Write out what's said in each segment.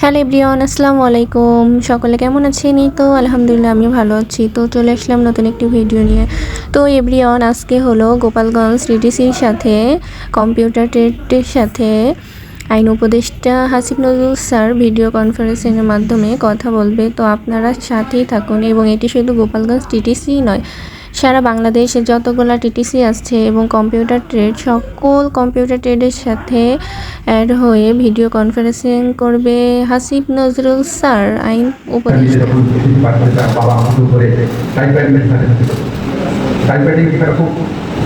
Hello everyone, আসসালামু আলাইকুম। সকলে কেমন আছেন? তো আলহামদুলিল্লাহ আমি ভালো আছি। তো চলে আসলাম নতুন একটি ভিডিও নিয়ে। তো এভরিওয়ান, আজকে হলো গোপালগঞ্জ ডিটিসির সাথে, কম্পিউটার ট্রেডের সাথে আইন উপদেষ্টা হাসিব নজরুল স্যার ভিডিও কনফারেন্সিংয়ের মাধ্যমে কথা বলবে। তো আপনারা সাথেই থাকুন, এবং এটি শুধু গোপালগঞ্জ টিটিসি নয় সারা বাংলাদেশে যতগুলো টিটিসি আছে এবং কম্পিউটার ট্রেড, সকল কম্পিউটার ট্রেডের সাথে অ্যাড হয়ে ভিডিও কনফারেন্সিং করবে হাসিব নজরুল স্যার, আইন উপদেষ্টা।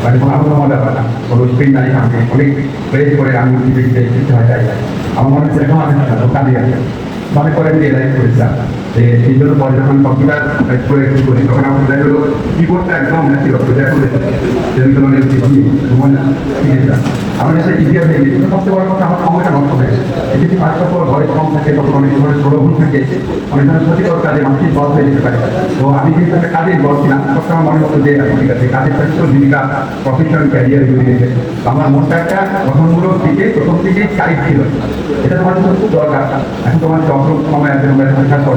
মানে কোনো আগ্রহ ব্যাপার না কোনো স্ক্রিন নাই সামনে অনেক প্রেস করে আমি শিখতে আমার হচ্ছে এখন আমি কাজে আছে। করে আমি রিয়েলাইজ করেছিলাম এই জন্য পরে যখন কম্পিউটার করে একটু করি তখন আমার দেখা গেলো কিবোর্ডটা একদম? ছিল। প্রচার করেছে সেদিন তো অনেক শিখেছিলাম আমার কাছে ইতিহাস হয়ে গেছে সবচেয়ে বড় কথা আমার সময়টা নষ্ট হয়ে গেছে। যদি পাঁচ বছর ঘরে কম থাকে তখন অনেক ধরনের প্রলোভন থাকে। অনেক ধরনের ক্ষতিকর কাজে মানসিক বল হয়ে যেতে পারে। তো আমি কিন্তু একটা কাজের বল ছিলাম সবসময় মনে হতো যে আচ্ছা, ঠিক আছে কাজের সাথে জীবিকা প্রফেশনাল ক্যারিয়ার জুড়ে গেছে। আমার মনটা একটা গঠনমূলক দিকে প্রথম থেকে চাইট ছিল। এটা তোমার খুব দরকার। এখন তোমার যখন সময় আছে তোমরা সংখ্যা পর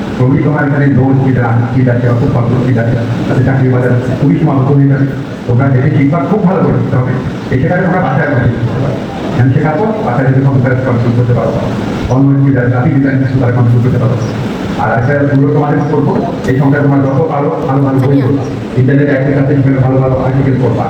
তুমি তোমার এখানে লোন যেটা সিট আছে অত স্বপ্ন সিট আছে তাদের চাকরি বাজার খুবই সমাগত হয়ে দেখে ঠিকঠাক খুব ভালো করে দিতে হবে। এই সেখানে তোমরা বাসায় দিতে পারো শেখাবো? বাসায় যদি কম্পিউটার কন্ট্রোল করতে পারো অন্য ডিজাইন গ্রাফিক ডিজাইন কিছু তারা কন্ট্রোল করতে পারো আর একটা পুরো তোমাদের করব এই সংখ্যা তোমার যত পারো, ভালো ভালো বই ইন্টারনেট অ্যাক্সেস আছে ভালো ভালো আর্টিকেল করবা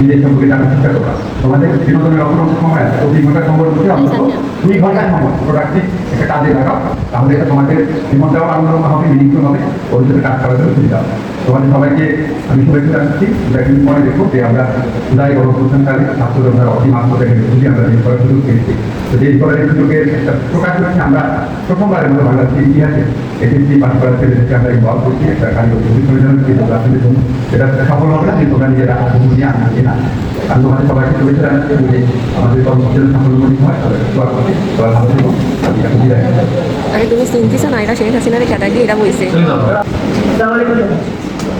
নিজের সম্পর্কে জানার চেষ্টা করা। তোমাদের বিনোদনের অন্য সময় আছে। চব্বিশ ঘণ্টা সময় মধ্যে অন্তত দুই ঘণ্টা সময়। প্রোডাক্টিভ একটা কাজে লাগাও। তাহলে এটা তোমাদের জীবনটাও আন্দোলন হবে মিনিংফুল হবে। ওর জন্য কাজ করার জন্য সুবিধা হবে। তোমাদের সবাইকে আমি শুভেচ্ছা জানাচ্ছি। একদিন পরে দেখো যে আমরা জুলাই গণপ্রধানকালে ছাত্রজনতার অতিমাত্র থেকে বুঝি আমরা দেশ করার সুযোগ পেয়েছি তো দেশ করার সুযোগের একটা প্রকাশ হচ্ছে আমরা প্রথমবারের মতো বাংলাদেশের ইতিহাসে এসএসসি পাস করার ছেলেদেরকে আমরা ইনভলভ করছি একটা কারিগরি জন্য কিন্তু আপনাদের জন্য এটা সফল হবে না কিন্তু তোমরা নিজেরা আগ্রহ নিয়ে আনবে না। আমি তোমাদের সবাইকে শুভেচ্ছা জানাচ্ছি যে আমাদের কর্মসূচির সাফল্যমণি হয় তাদের দোয়া করছি সবাই ভালো থাকব আমি এখন বিদায়। আরে তুমি চিন্তিস না এটা শেখ হাসিনারে খেতা দিয়ে এটা বইছে।